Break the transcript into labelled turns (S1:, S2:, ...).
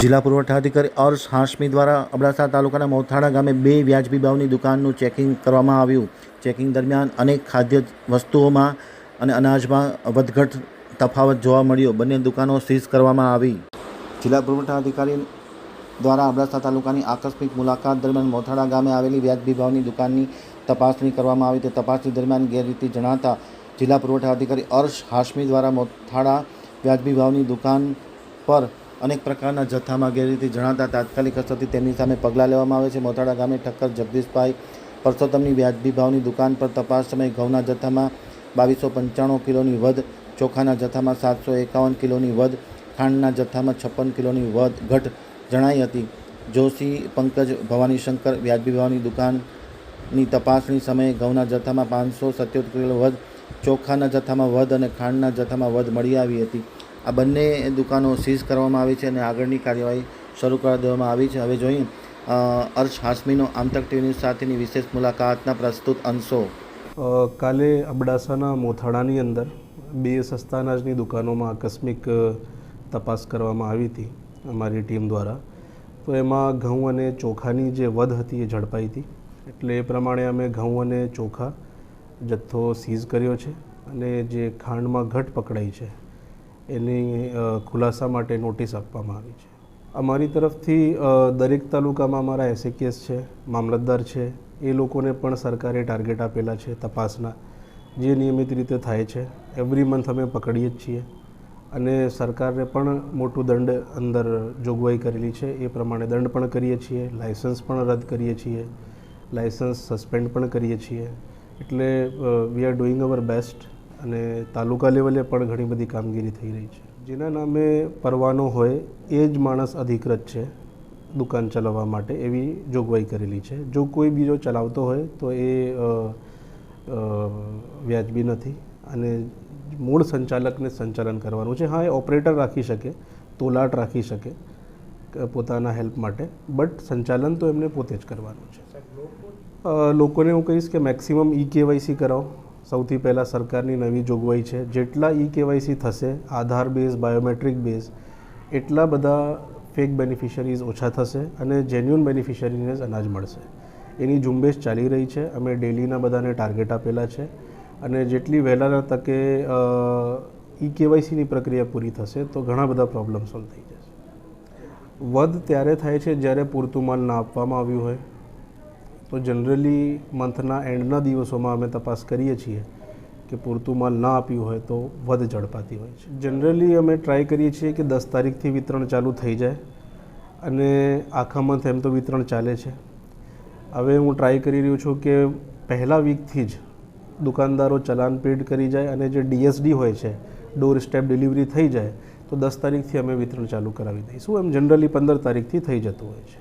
S1: જિલ્લા પુરવઠા અધિકારી અર્શ હાશમી દ્વારા અબડાસા તાલુકાના મોથાળા ગામે બે વ્યાજબી ભાવની દુકાનનું ચેકિંગ કરવામાં આવ્યું. ચેકિંગ દરમિયાન અનેક ખાદ્ય વસ્તુઓમાં અને અનાજમાં વધઘટ તફાવત જોવા મળ્યો. બંને દુકાનો સીઝ કરવામાં આવી. જિલ્લા પુરવઠા અધિકારી દ્વારા અબડાસા તાલુકાની આકસ્મિક મુલાકાત દરમિયાન મોથાળા ગામે આવેલી વ્યાજબી ભાવની દુકાનની તપાસણી કરવામાં આવી. તે તપાસણી દરમિયાન ગેરરીતિ જણાતા જિલ્લા પુરવઠા અધિકારી અર્શ હાશમી દ્વારા મોથાળા વ્યાજબી ભાવની દુકાન પર અનેક પ્રકારના જથ્થામાં ગેરરીતિ જણાતા તાત્કાલિક અસરથી તેમની સામે પગલાં લેવામાં આવે છે. મોથાડા ગામે ઠક્કર જગદીશભાઈ પરસોત્તમની વ્યાજબી ભાવની દુકાન પર તપાસ સમયે ઘઉંના જથ્થામાં બાવીસો પંચાણું કિલોની વધ, ચોખાના જથ્થામાં સાતસો એકાવન કિલોની વધ, ખાંડના જથ્થામાં છપ્પન કિલોની વધ ઘટ જણાઈ હતી. જોશી પંકજ ભવાની શંકર વ્યાજબી ભાવની દુકાનની તપાસણી સમયે ઘઉંના જથ્થામાં પાંચસો સત્યોતેર કિલો વધ, ચોખાના જથ્થામાં વધ અને ખાંડના જથ્થામાં વધ મળી આવી હતી. આ બંને દુકાનો સીઝ કરવામાં આવી છે અને આગળની કાર્યવાહી શરૂ કરી દેવામાં આવી છે. હવે જોઈએ અર્શ હાશમીનો આમતક ટીવી ન્યૂઝ સાથેની વિશેષ મુલાકાતના પ્રસ્તુત અંશો.
S2: કાલે અબડાસાના મોથાડાની અંદર બે સસ્તા અનાજની દુકાનોમાં આકસ્મિક તપાસ કરવામાં આવી હતી અમારી ટીમ દ્વારા. તો એમાં ઘઉં અને ચોખાની જે વધ હતી એ ઝડપાઈ હતી. એટલે એ પ્રમાણે અમે ઘઉં અને ચોખા જથ્થો સીઝ કર્યો છે અને જે ખાંડમાં ઘટ પકડાઈ છે એની ખુલાસા માટે નોટિસ આપવામાં આવી છે. અમારી તરફથી દરેક તાલુકામાં અમારા એસએકેએસ છે, મામલતદાર છે, એ લોકોને પણ સરકારે ટાર્ગેટ આપેલા છે તપાસના, જે નિયમિત રીતે થાય છે. એવરી મંથ અમે પકડીએ જ છીએ. અને સરકારે પણ મોટું દંડ અંદર જોગવાઈ કરેલી છે. એ પ્રમાણે દંડ પણ કરીએ છીએ લાઇસન્સ પણ રદ કરીએ છીએ લાઇસન્સ સસ્પેન્ડ પણ કરીએ છીએ. એટલે we are doing our best અને તાલુકા લેવલે પણ ઘણી બધી કામગીરી થઈ રહી છે. જેના નામે પરવાનો હોય એ જ માણસ અધિકૃત છે દુકાન ચલાવવા માટે એવી જોગવાઈ કરેલી છે. જો કોઈ બીજો ચલાવતો હોય તો એ વ્યાજબી નથી અને મૂળ સંચાલકને સંચાલન કરવાનું છે. હા એ ઓપરેટર રાખી શકે તોલાટ રાખી શકે પોતાના હેલ્પ માટે બટ સંચાલન તો એમને પોતે જ કરવાનું છે. લોકોને હું કહીશ કે મેક્સિમમ ઈ કેવાયસી કરાવો. સૌથી પહેલાં સરકારની નવી જોગવાઈ છે. જેટલા ઈ કેવાયસી થશે, આધાર બેઝ, બાયોમેટ્રિક બેઝ, એટલા બધા ફેક બેનિફિશરીઝ ઓછા થશે અને જેન્યુઅન બેનિફિશરીને જ અનાજ મળશે. એની ઝુંબેશ ચાલી રહી છે. અમે ડેલીના બધાને ટાર્ગેટ આપેલા છે અને જેટલી વહેલાના તકે ઈ કેવાયસીની પ્રક્રિયા પૂરી થશે તો ઘણા બધા પ્રોબ્લેમ સોલ્વ થઈ જશે. વધ ત્યારે થાય છે જ્યારે પૂરતું માલ ના આપવામાં આવ્યું હોય. તો જનરલી મંથના એન્ડના દિવસોમાં અમે તપાસ કરીએ છીએ કે પૂરતું માલ ના આપ્યું હોય તો વધ ઝડપાતી હોય છે. જનરલી અમે ટ્રાય કરીએ છીએ કે દસ તારીખથી વિતરણ ચાલુ થઈ જાય અને આખા મંથ એમ તો વિતરણ ચાલે છે. હવે હું ટ્રાય કરી રહ્યો છું કે પહેલા વીકથી જ દુકાનદારો ચલાન પેડ કરી જાય અને જે ડીએસડી હોય છે ડોર સ્ટેપ ડિલિવરી થઈ જાય, તો દસ તારીખથી અમે વિતરણ ચાલુ કરાવી દઈશું. એમ જનરલી પંદર તારીખથી થઈ જતું હોય છે.